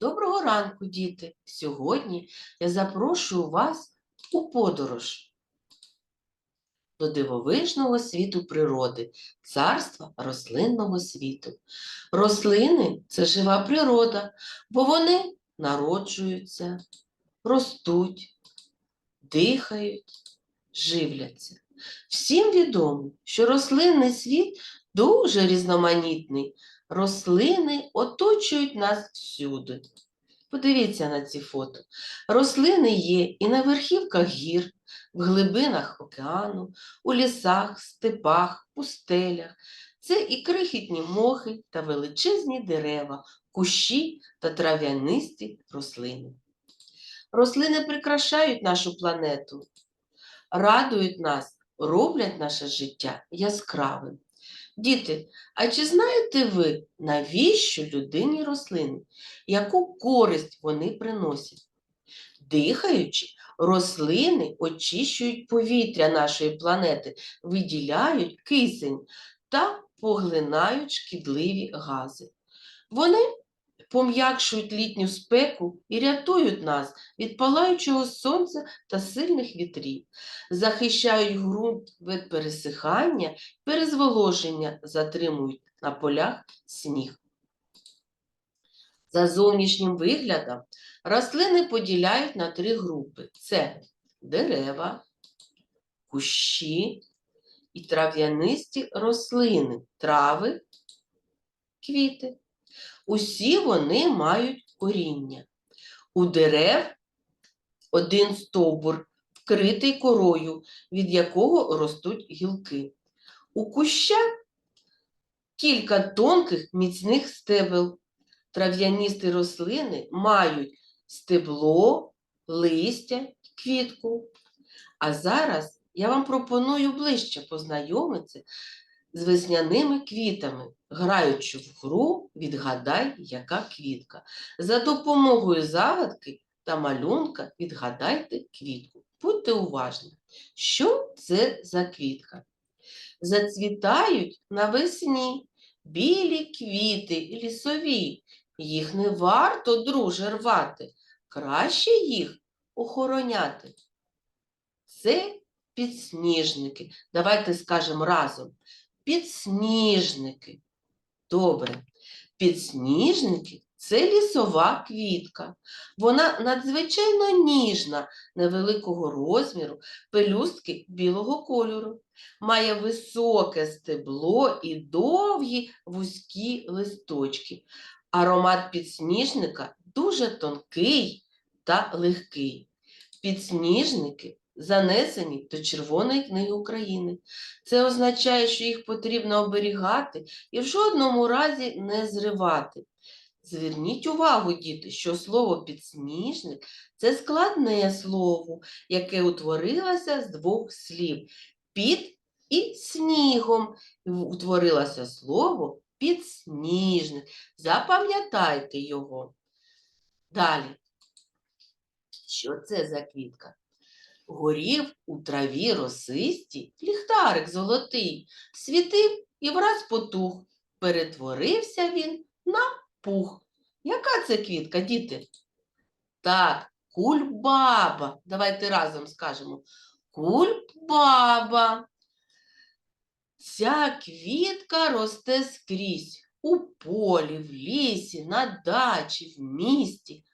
Доброго ранку, діти! Сьогодні я запрошую вас у подорож до дивовижного світу природи, царства рослинного світу. Рослини це жива природа, бо вони народжуються, ростуть, дихають, живляться. Всім відомо, що рослинний світ дуже різноманітний. Рослини оточують нас всюди. Подивіться на ці фото. Рослини є і на верхівках гір, в глибинах океану, у лісах, степах, пустелях. Це і крихітні мохи та величезні дерева, кущі та трав'янисті рослини. Рослини прикрашають нашу планету, радують нас, роблять наше життя яскравим. Діти, а чи знаєте ви, навіщо людині рослини? Яку користь вони приносять? Дихаючи, рослини очищують повітря нашої планети, виділяють кисень та поглинають шкідливі гази. Вони пом'якшують літню спеку і рятують нас від палаючого сонця та сильних вітрів, захищають ґрунт від пересихання, перезволоження, затримують на полях сніг. За зовнішнім виглядом рослини поділяють на три групи: це дерева, кущі і трав'янисті рослини, трави, квіти. Усі вони мають коріння. У дерев один стовбур, вкритий корою, від якого ростуть гілки. У куща кілька тонких міцних стебел. Трав'яністі рослини мають стебло, листя, квітку. А зараз я вам пропоную ближче познайомитися з весняними квітами, граючи в гру Відгадай, яка квітка. За допомогою загадки та малюнка відгадайте квітку. Будьте уважні, що це за квітка. Зацвітають навесні білі квіти лісові. Їх не варто, друже, рвати, краще їх охороняти. Це підсніжники. Давайте скажемо разом. Підсніжники. Добре. Підсніжники це лісова квітка. Вона надзвичайно ніжна, невеликого розміру, пелюстки білого кольору. Має високе стебло і довгі вузькі листочки. Аромат підсніжника дуже тонкий та легкий. Підсніжники занесені до Червоної книги України. Це означає, що їх потрібно оберігати і в жодному разі не зривати. Зверніть увагу, діти, що слово підсніжник це складне слово, яке утворилося з двох слів під і снігом. Утворилося слово підсніжник. Запам'ятайте його. Далі. Що це за квітка? Горів у траві росисті ліхтарик золотий, світив і враз потух. Перетворився він на пух. Яка це квітка, діти? Так, кульбаба. Давайте разом скажемо. Кульбаба. Ця квітка росте скрізь у полі, в лісі, на дачі, в місті.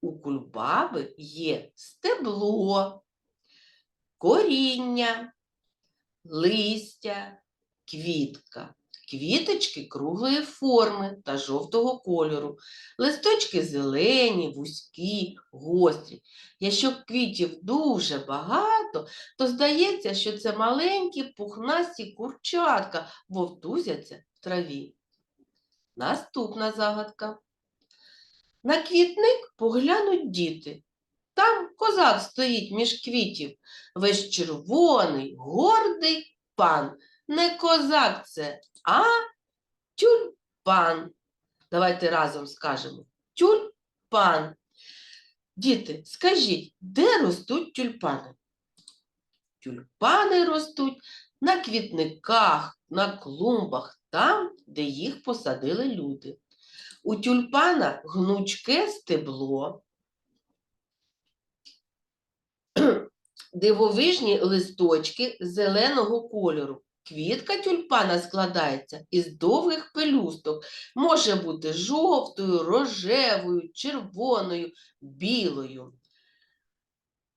У кульбаби є стебло, коріння, листя, квітка. Квіточки круглої форми та жовтого кольору, листочки зелені, вузькі, гострі. Якщо квітів дуже багато, то здається, що це маленькі пухнасті курчатка вовтузяться в траві. Наступна загадка. На квітник поглянуть діти. Там козак стоїть між квітів, весь червоний, гордий пан. Не козак це, а тюльпан. Давайте разом скажемо. Тюльпан. Діти, скажіть, де ростуть тюльпани? Тюльпани ростуть на квітниках, на клумбах, там, де їх посадили люди. У тюльпана гнучке стебло, дивовижні листочки зеленого кольору. Квітка тюльпана складається із довгих пелюсток. Може бути жовтою, рожевою, червоною, білою.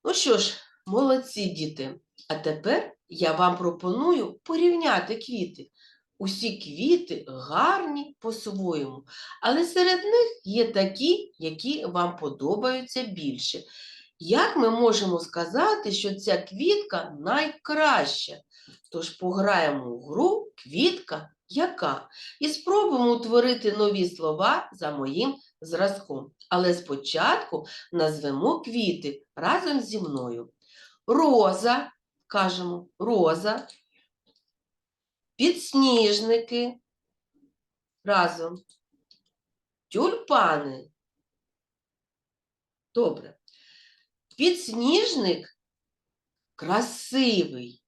Ну що ж, молодці діти. А тепер я вам пропоную порівняти квіти. Усі квіти гарні по-своєму, але серед них є такі, які вам подобаються більше. Як ми можемо сказати, що ця квітка найкраща? Тож пограємо у гру квітка яка і спробуємо утворити нові слова за моїм зразком. Але спочатку назвемо квіти разом зі мною. Роза, кажемо, роза, підсніжники разом, тюльпани. Добре. Підсніжник красивий,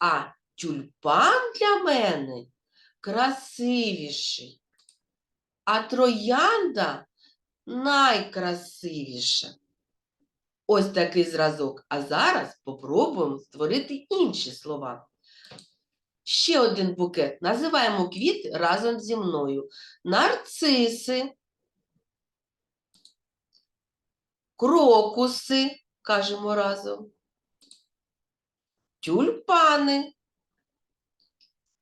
а тюльпан для мене красивіший, а троянда найкрасивіша. Ось такий зразок. А зараз попробуємо створити інші слова. Ще один букет. Називаємо квіти разом зі мною. Нарциси, крокуси, кажемо разом. Тюльпани.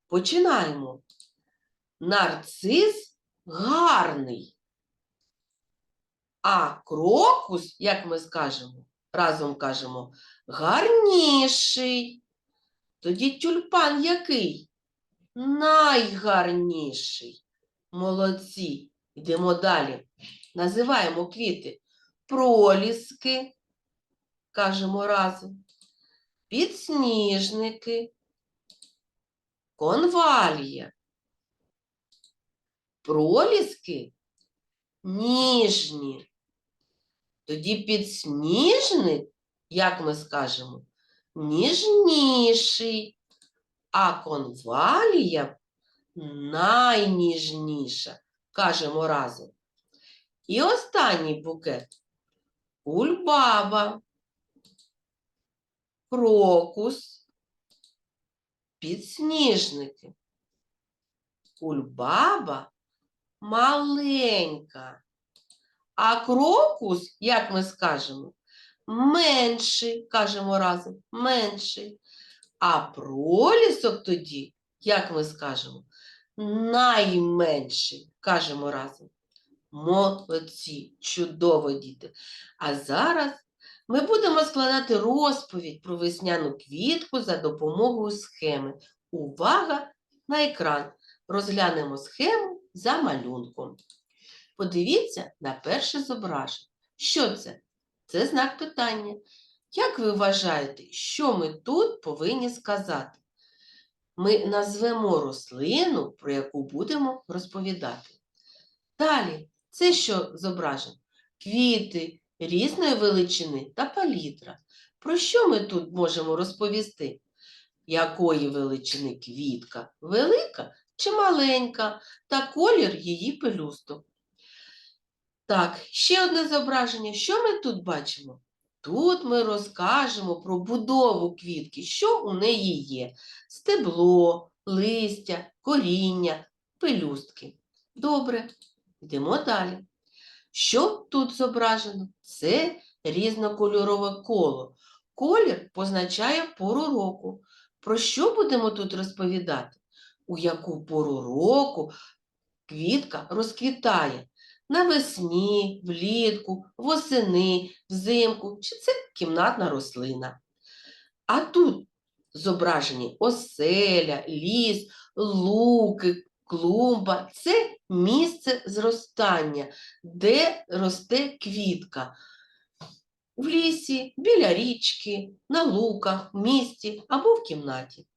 Починаємо. Нарцис гарний. А крокус, як ми скажемо, разом кажемо, гарніший. Тоді тюльпан який? Найгарніший. Молодці. Йдемо далі. Називаємо квіти проліски, кажемо разом, підсніжники, конвалія. Проліски ніжні. Тоді підсніжник, як ми скажемо, ніжніший, а конвалія найніжніша, кажемо разом. І останній букет кульбаба, крокус, підсніжники. Кульбаба маленька, а крокус, як ми скажемо, менший, кажемо разом, менший. А пролісок тоді, як ми скажемо, найменший, кажемо разом. Молодці, чудово, діти. А зараз ми будемо складати розповідь про весняну квітку за допомогою схеми. Увага на екран! Розглянемо схему за малюнком. Подивіться на перше зображення. Що це? Це знак питання. Як ви вважаєте, що ми тут повинні сказати? Ми назвемо рослину, про яку будемо розповідати. Далі, це що зображено? Квіти різної величини та палітра. Про що ми тут можемо розповісти? Якої величини квітка? Велика чи маленька, та колір її пелюсток. Так, ще одне зображення. Що ми тут бачимо? Тут ми розкажемо про будову квітки, що у неї є: стебло, листя, коріння, пелюстки. Добре, йдемо далі. Що тут зображено? Це різнокольорове коло. Колір позначає пору року. Про що будемо тут розповідати? У яку пору року квітка розквітає? Навесні, влітку, восени, взимку, чи це кімнатна рослина. А тут зображені оселя, ліс, луки, клумба це місце зростання, де росте квітка. В лісі, біля річки, на луках, в місті або в кімнаті.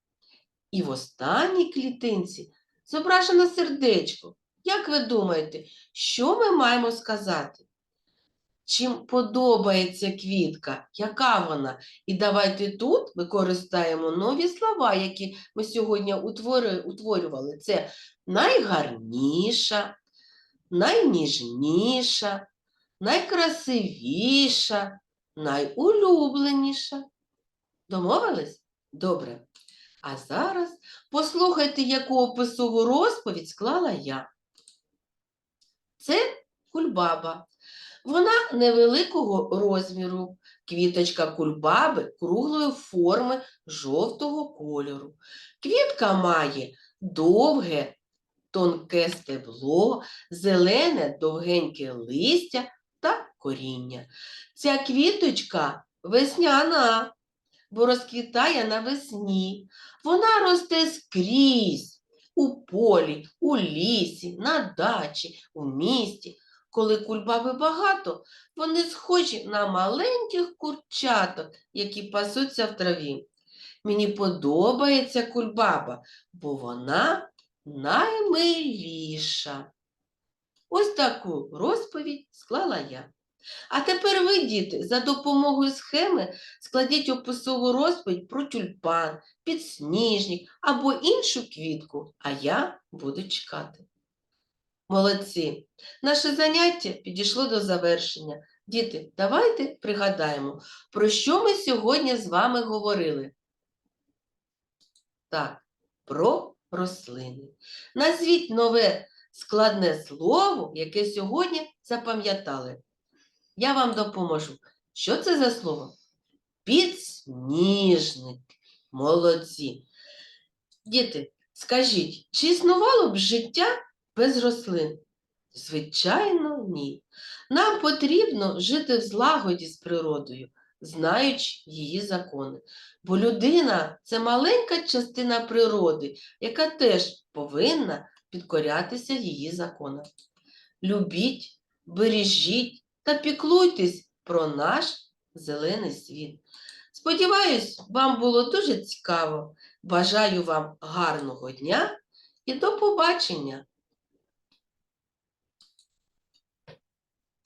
І в останній клітинці зображено сердечко. Як ви думаєте, що ми маємо сказати? Чим подобається квітка? Яка вона? І давайте тут використаємо нові слова, які ми сьогодні утворювали. Це найгарніша, найніжніша, найкрасивіша, найулюбленіша. Домовились? Добре. А зараз послухайте, яку описову розповідь склала я. Це кульбаба. Вона невеликого розміру. Квіточка кульбаби круглої форми жовтого кольору. Квітка має довге, тонке стебло, зелене довгеньке листя та коріння. Ця квіточка весняна, бо розквітає навесні. Вона росте скрізь, у полі, у лісі, на дачі, у місті. Коли кульбаби багато, вони схожі на маленьких курчаток, які пасуться в траві. Мені подобається кульбаба, бо вона наймиліша. Ось таку розповідь склала я. А тепер ви, діти, за допомогою схеми складіть описову розповідь про тюльпан, підсніжник або іншу квітку, а я буду чекати. Молодці! Наше заняття підійшло до завершення. Діти, давайте пригадаємо, про що ми сьогодні з вами говорили. Так, про рослини. Назвіть нове складне слово, яке сьогодні запам'ятали. Я вам допоможу. Що це за слово? Підсніжник. Молодці. Діти, скажіть, чи існувало б життя без рослин? Звичайно, ні. Нам потрібно жити в злагоді з природою, знаючи її закони. Бо людина це маленька частина природи, яка теж повинна підкорятися її законам. Любіть, бережіть та піклуйтесь про наш зелений світ. Сподіваюсь, вам було дуже цікаво. Бажаю вам гарного дня і до побачення!